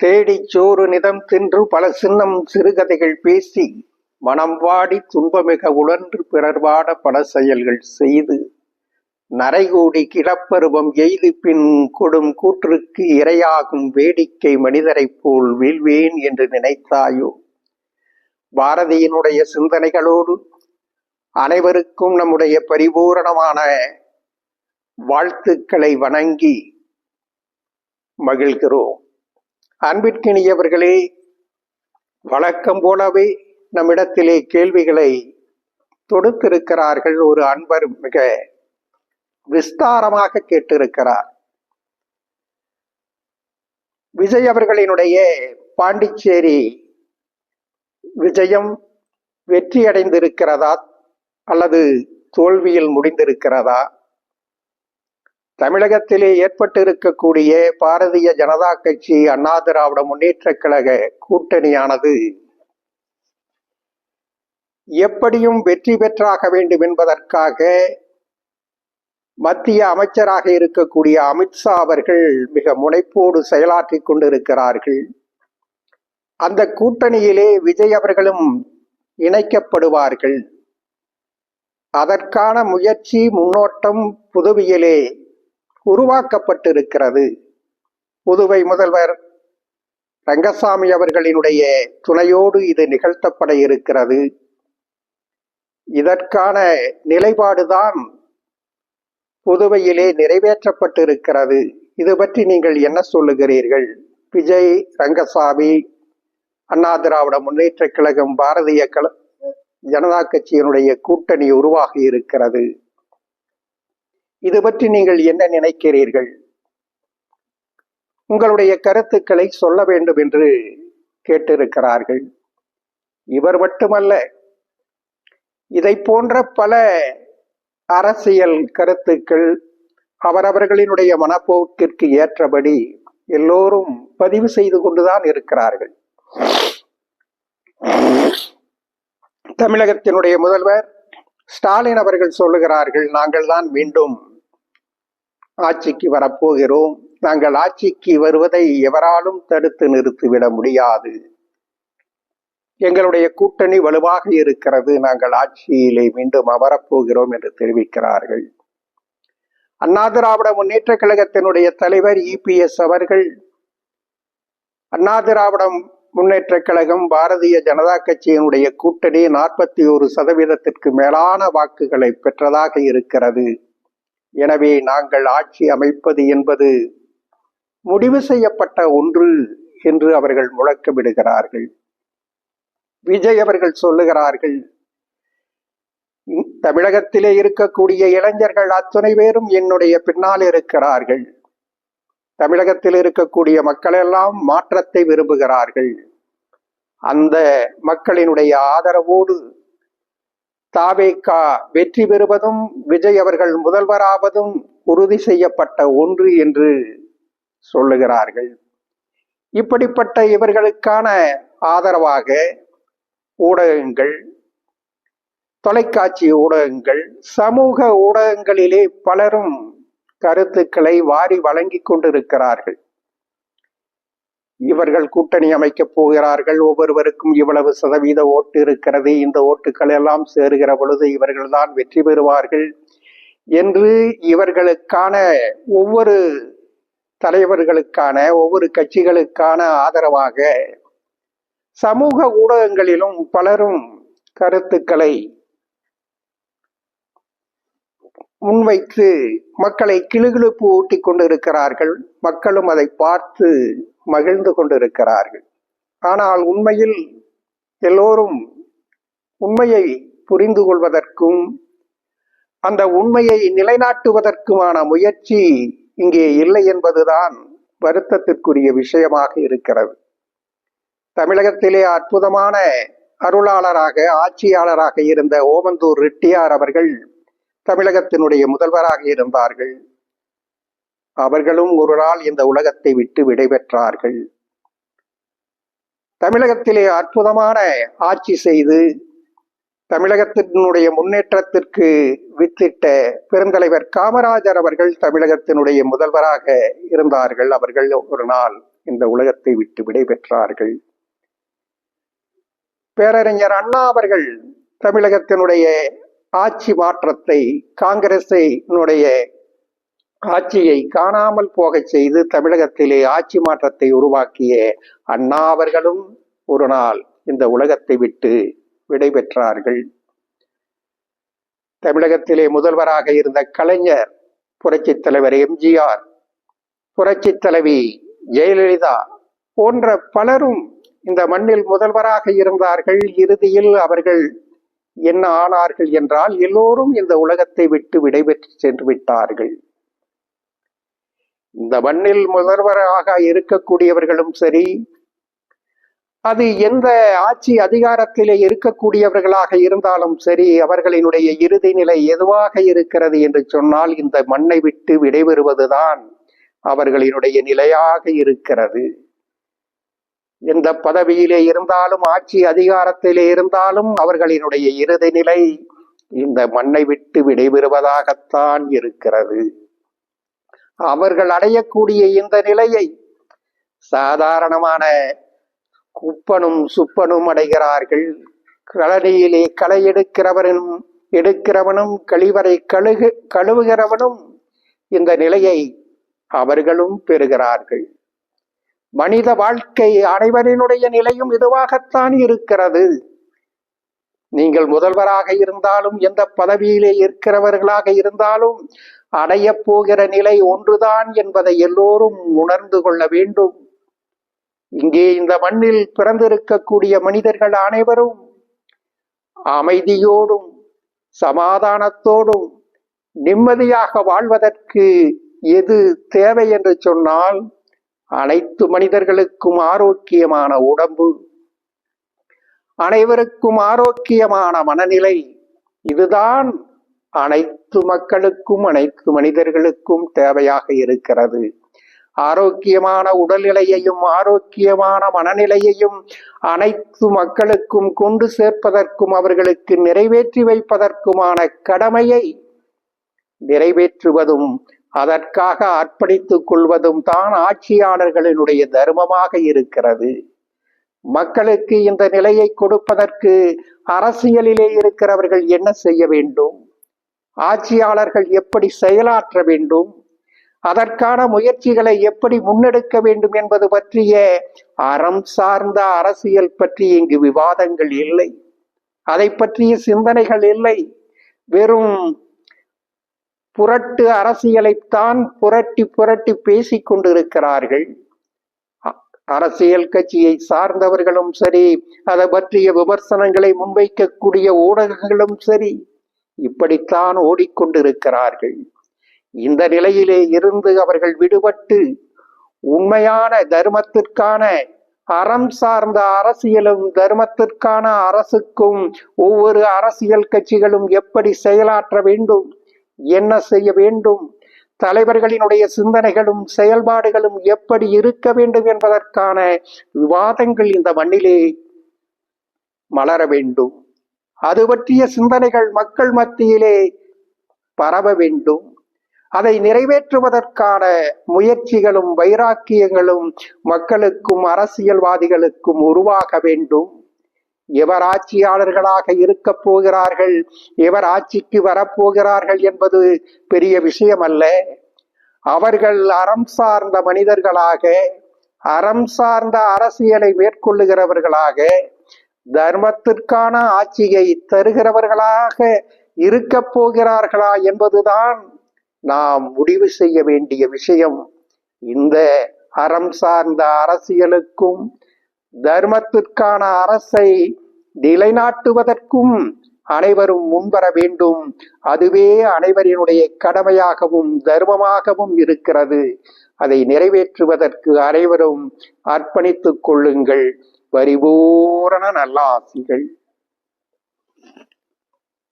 தேடிச் சோறு நிதம் தின்று பல சின்னம் சிறுகதைகள் பேசி மனம் வாடி துன்பமிக உழன்று பிறர்வாட பல செயல்கள் செய்து நரைகூடி கிளப்பருவம் எய்து பின் கொடும் கூற்றுக்கு இரையாகும் வேடிக்கை மனிதரைப் போல் வீழ்வேன் என்று நினைத்தாயோ? பாரதியினுடைய சிந்தனைகளோடு அனைவருக்கும் நம்முடைய பரிபூரணமான வாழ்த்துக்களை வணங்கி மகிழ்கிறோம். அன்பிற்கினியவர்களே வழக்கம் போலவே நம்மிடத்திலே கேள்விகளை தொடுத்திருக்கிறார்கள் ஒரு அன்பர் மிக விஸ்தாரமாக கேட்டிருக்கிறார். விஜய் அவர்களினுடைய பாண்டிச்சேரி விஜயம் வெற்றியடைந்திருக்கிறதா அல்லது தோல்வியில் முடிந்திருக்கிறதா? தமிழகத்திலே ஏற்பட்டிருக்கக்கூடிய பாரதிய ஜனதா கட்சி அண்ணா திராவிட முன்னேற்ற கழக கூட்டணியானது எப்படியும் வெற்றி பெற்றாக வேண்டும் என்பதற்காக மத்திய அமைச்சராக இருக்கக்கூடிய அமித்ஷா அவர்கள் மிக முனைப்போடு செயலாற்றிக் கொண்டிருக்கிறார்கள். அந்த கூட்டணியிலே விஜய் அவர்களும் இணைக்கப்படுவார்கள். அதற்கான முயற்சி முன்னோட்டம் புதுவையிலே உருவாக்கப்பட்டிருக்கிறது. புதுவை முதல்வர் ரங்கசாமி அவர்களினுடைய துணையோடு இது நிகழ்த்தப்பட இருக்கிறது. இதற்கான நிலைப்பாடுதான் புதுவையிலே நிறைவேற்றப்பட்டிருக்கிறது. இது பற்றி நீங்கள் என்ன சொல்லுகிறீர்கள்? விஜய் ரங்கசாமி அண்ணா திராவிட முன்னேற்ற கழகம் பாரதிய கல ஜனதா கட்சியினுடைய கூட்டணி உருவாகி இருக்கிறது. இது பற்றி நீங்கள் என்ன நினைக்கிறீர்கள்? உங்களுடைய கருத்துக்களை சொல்ல வேண்டும் என்று கேட்டிருக்கிறார்கள். இவர் மட்டுமல்ல இதை போன்ற பல அரசியல் கருத்துக்கள் அவரவர்களினுடைய மனப்போக்கிற்கு ஏற்றபடி எல்லோரும் பதிவு செய்து கொண்டுதான் இருக்கிறார்கள். தமிழகத்தினுடைய முதல்வர் ஸ்டாலின் அவர்கள் சொல்லுகிறார்கள் நாங்கள் தான் மீண்டும் ஆட்சிக்கு வரப்போகிறோம். நாங்கள் ஆட்சிக்கு வருவதை எவராலும் தடுத்து நிறுத்திவிட முடியாது. எங்களுடைய கூட்டணி வலுவாக இருக்கிறது. நாங்கள் ஆட்சியிலே மீண்டும் அமரப்போகிறோம் என்று தெரிவிக்கிறார்கள். அண்ணா திராவிட முன்னேற்ற கழகத்தினுடைய தலைவர் இபிஎஸ் அவர்கள் அண்ணா திராவிடம் முன்னேற்ற கழகம் பாரதிய ஜனதா கட்சியினுடைய கூட்டணி நாற்பத்தி ஒரு சதவீதத்திற்கு மேலான வாக்குகளை பெற்றதாக இருக்கிறது. எனவே நாங்கள் ஆட்சி அமைப்பது என்பது முடிவு செய்யப்பட்ட ஒன்று என்று அவர்கள் முழக்கமிடுகிறார்கள் விஜய் அவர்கள் சொல்லுகிறார்கள் தமிழகத்திலே இருக்கக்கூடிய இளைஞர்கள் அத்துணை பேரும் என்னுடைய பின்னால் இருக்கிறார்கள். தமிழகத்தில் இருக்கக்கூடிய மக்களெல்லாம் மாற்றத்தை விரும்புகிறார்கள். அந்த மக்களினுடைய ஆதரவோடு தாவேக்கா வெற்றி பெறுவதும் விஜய் அவர்கள் முதல்வராவதும் உறுதி செய்யப்பட்ட ஒன்று என்று சொல்லுகிறார்கள். இப்படிப்பட்ட இவர்களுக்கான ஆதரவாக ஊடகங்கள் தொலைக்காட்சி ஊடகங்கள் சமூக ஊடகங்களிலே பலரும் கருத்துக்களை வாரி வழங்கி கொண்டிருக்கிறார்கள். இவர்கள் கூட்டணி அமைக்கப் போகிறார்கள். ஒவ்வொருவருக்கும் இவ்வளவு சதவீத ஓட்டு இருக்கிறது. இந்த ஓட்டுக்கள் எல்லாம் சேருகிற பொழுது இவர்கள்தான் வெற்றி பெறுவார்கள். என்று இவர்களுக்கான ஒவ்வொரு தலைவர்களுக்கான ஒவ்வொரு கட்சிகளுக்கான ஆதரவாக சமூக ஊடகங்களிலும் பலரும் கருத்துக்களை முன்வைத்து மக்களை கிளுகிழுப்பு ஊட்டி கொண்டிருக்கிறார்கள். மக்களும் அதை பார்த்து மகிழ்ந்து கொண்டிருக்கிறார்கள். ஆனால் உண்மையில் எல்லோரும் உண்மையை புரிந்து கொள்வதற்கும் அந்த உண்மையை நிலைநாட்டுவதற்குமான முயற்சி இங்கே இல்லை என்பதுதான் வருத்தத்திற்குரிய விஷயமாக இருக்கிறது. தமிழகத்திலே அற்புதமான அருளாளராக ஆட்சியாளராக இருந்த ஓமந்தூர் ரெட்டியார் அவர்கள் தமிழகத்தினுடைய முதல்வராக இருந்தார்கள். அவர்களும் ஒரு நாள் இந்த உலகத்தை விட்டு விடைபெற்றார்கள். தமிழகத்திலே அற்புதமான ஆட்சி செய்து தமிழகத்தினுடைய முன்னேற்றத்திற்கு வித்திட்ட பெருந்தலைவர் காமராஜர் அவர்கள் தமிழகத்தினுடைய முதல்வராக இருந்தார்கள். அவர்கள் ஒரு நாள் இந்த உலகத்தை விட்டு விடைபெற்றார்கள். பேரறிஞர் அண்ணா அவர்கள் தமிழகத்தினுடைய ஆட்சி மாற்றத்தை காங்கிரசினுடைய ஆட்சியை காணாமல் போகச் செய்து தமிழகத்திலே ஆட்சி மாற்றத்தை உருவாக்கிய அண்ணா அவர்களும் ஒரு நாள் இந்த உலகத்தை விட்டு விடைபெற்றார்கள். தமிழகத்திலே முதல்வராக இருந்த கலைஞர் புரட்சித் தலைவர் எம்ஜிஆர் புரட்சித் தலைவி ஜெயலலிதா போன்ற பலரும் இந்த மண்ணில் முதல்வராக இருந்தார்கள். இறுதியில் அவர்கள் என்ன ஆனார்கள் என்றால் எல்லோரும் இந்த உலகத்தை விட்டு விடைபெற்று சென்று விட்டார்கள். இந்த மண்ணில் முதல்வராக இருக்கக்கூடியவர்களும் சரி அது எந்த ஆட்சி அதிகாரத்திலே இருக்கக்கூடியவர்களாக இருந்தாலும் சரி அவர்களினுடைய இறுதி நிலை எதுவாக இருக்கிறது என்று சொன்னால் இந்த மண்ணை விட்டு விடைபெறுவதுதான் அவர்களினுடைய நிலையாக இருக்கிறது. எந்த பதவியிலே இருந்தாலும் ஆட்சி அதிகாரத்திலே இருந்தாலும் அவர்களினுடைய இறுதி நிலை இந்த மண்ணை விட்டு விடைபெறுவதாகத்தான் இருக்கிறது. அவர்கள் அடையக்கூடிய இந்த நிலையை சாதாரணமான குப்பனும் சுப்பனும் அடைகிறார்கள். கழனியிலே களை எடுக்கிறவனும் எடுக்கிறவனும் கழிவறை கழுகு கழுவுகிறவனும் இந்த நிலையை அவர்களும் பெறுகிறார்கள். மனித வாழ்க்கை அனைவரினுடைய நிலையும் இதுவாகத்தான் இருக்கிறது. நீங்கள் முதல்வராக இருந்தாலும் எந்த பதவியிலே இருக்கிறவர்களாக இருந்தாலும் அடைய போகிற நிலை ஒன்றுதான் என்பதை எல்லோரும் உணர்ந்து கொள்ள வேண்டும். இங்கே இந்த மண்ணில் பிறந்திருக்கக்கூடிய மனிதர்கள் அனைவரும் அமைதியோடும் சமாதானத்தோடும் நிம்மதியாக வாழ்வதற்கு எது தேவை என்று சொன்னால் அனைத்து மனிதர்களுக்கும் ஆரோக்கியமான உடம்பு. அனைவருக்கும் ஆரோக்கியமான மனநிலை. இதுதான் அனைத்து மக்களுக்கும் அனைத்து மனிதர்களுக்கும் தேவையாக இருக்கிறது. ஆரோக்கியமான உடல்நிலையையும் ஆரோக்கியமான மனநிலையையும் அனைத்து மக்களுக்கும் கொண்டு சேர்ப்பதற்கும் அவர்களுக்கு நிறைவேற்றி வைப்பதற்குமான கடமையை நிறைவேற்றுவதும் அதற்காக அர்ப்பணித்துக் கொள்வதும் தான் ஆட்சியாளர்களினுடைய தர்மமாக இருக்கிறது. மக்களுக்கு இந்த நிலையை கொடுப்பதற்கு அரசியலிலே இருக்கிறவர்கள் என்ன செய்ய வேண்டும்? ஆட்சியாளர்கள் எப்படி செயலாற்ற வேண்டும்? அதற்கான முயற்சிகளை எப்படி முன்னெடுக்க வேண்டும் என்பது பற்றிய அறம் சார்ந்த அரசியல் பற்றி இங்கு விவாதங்கள் இல்லை. அதை பற்றிய சிந்தனைகள் இல்லை. வெறும் புரட்டு அரசியலைத்தான் புரட்டி புரட்டி பேசிக் கொண்டிருக்கிறார்கள் அரசியல் கட்சியை சார்ந்தவர்களும் சரி அதை பற்றிய விமர்சனங்களை முன்வைக்கக்கூடிய ஊடகங்களும் சரி இப்படித்தான் ஓடிக்கொண்டிருக்கிறார்கள். இந்த நிலையிலே இருந்து அவர்கள் விடுபட்டு உண்மையான தர்மத்திற்கான அறம் சார்ந்த அரசியலும் தர்மத்திற்கான அரசுக்கும் ஒவ்வொரு அரசியல் கட்சிகளும் எப்படி செயலாற்ற வேண்டும் என்ன செய்ய வேண்டும் தலைவர்களினுடைய சிந்தனைகளும் செயல்பாடுகளும் எப்படி இருக்க வேண்டும் என்பதற்கான விவாதங்கள் இந்த மண்ணிலே மலர வேண்டும். அது பற்றிய சிந்தனைகள் மக்கள் மத்தியிலே பரவ வேண்டும். அதை நிறைவேற்றுவதற்கான முயற்சிகளும் வைராக்கியங்களும் மக்களுக்கும் அரசியல்வாதிகளுக்கும் உருவாக வேண்டும். எவர் ஆட்சியாளர்களாக இருக்க போகிறார்கள் எவர் ஆட்சிக்கு வரப்போகிறார்கள் என்பது பெரிய விஷயம் அல்ல அவர்கள் அறம் சார்ந்த மனிதர்களாக அறம் சார்ந்த அரசியலை மேற்கொள்ளுகிறவர்களாக தர்மத்திற்கான ஆட்சியை தருகிறவர்களாக இருக்க போகிறார்களா என்பதுதான் நாம் முடிவு செய்ய வேண்டிய விஷயம். இந்த அறம் சார்ந்த அரசியலுக்கும் தர்மத்திற்கான அரசை நிலைநாட்டுவதற்கும் அனைவரும் முன்வர வேண்டும். அதுவே அனைவரினுடைய கடமையாகவும் தர்மமாகவும் இருக்கிறது. அதை நிறைவேற்றுவதற்கு அனைவரும் அர்ப்பணித்துக் கொள்ளுங்கள். பரிபூரண நல்லாசிகள்.